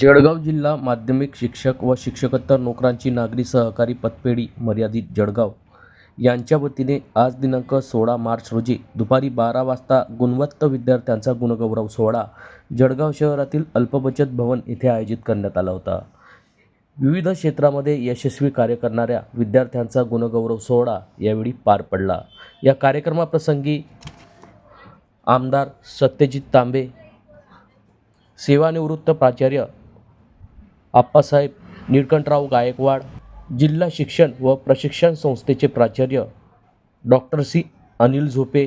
जळगाव जिल्हा माध्यमिक शिक्षक व शिक्षकोत्तर नोकरांची नागरी सहकारी पतपेढी मर्यादित जळगाव. यांच्या वतीने आज दिनांक सोळा मार्च रोजी दुपारी बारा वाजता गुणवत्त विद्यार्थ्यांचा गुणगौरव सोहळा जळगाव शहरातील अल्पबचत भवन येथे आयोजित करण्यात आला होता. विविध क्षेत्रामध्ये यशस्वी कार्य करणाऱ्या विद्यार्थ्यांचा गुणगौरव सोहळा यावेळी पार पडला. या कार्यक्रमाप्रसंगी आमदार सत्यजित तांबे सेवानिवृत्त प्राचार्य आप्पासाहेब निळकंठराव गायकवाड जिल्हा शिक्षण व प्रशिक्षण संस्थेचे प्राचार्य डॉक्टर सी अनिल झोपे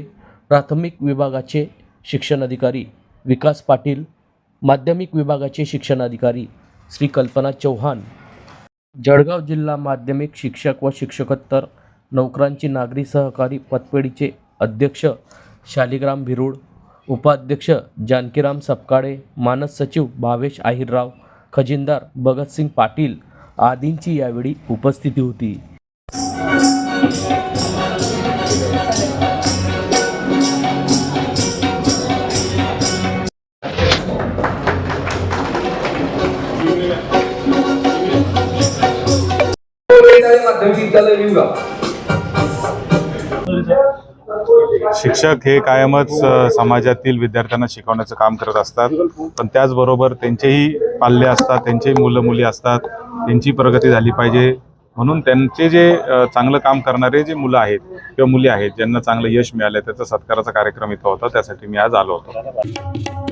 प्राथमिक विभागाचे शिक्षणाधिकारी विकास पाटील माध्यमिक विभागाचे शिक्षणाधिकारी श्री कल्पना चव्हाण जळगाव जिल्हा माध्यमिक शिक्षक व शिक्षकोत्तर नोकरांची नागरी सहकारी पतपेढीचे अध्यक्ष शालिग्राम भिरूड उपाध्यक्ष जानकीराम सपकाळे मानस सचिव भावेश आहिरराव खजिनदार भगतसिंग पाटील आदींची यावेळी उपस्थिती होती. माध्यमिक विद्यालय शिक्षक हे कायमच समाजातील विद्यार्थ्यांना शिकवण्याचं काम करत असतात. पण त्याचबरोबर त्यांचेही पाल्य असतात त्यांचेही मुलं मुली असतात त्यांची प्रगती झाली पाहिजे. म्हणून त्यांचे जे चांगलं काम करणारे जे मुलं आहेत किंवा मुली आहेत ज्यांना चांगलं यश मिळालं त्याचा सत्काराचा कार्यक्रम इथं होता त्यासाठी मी आज आलो होतो.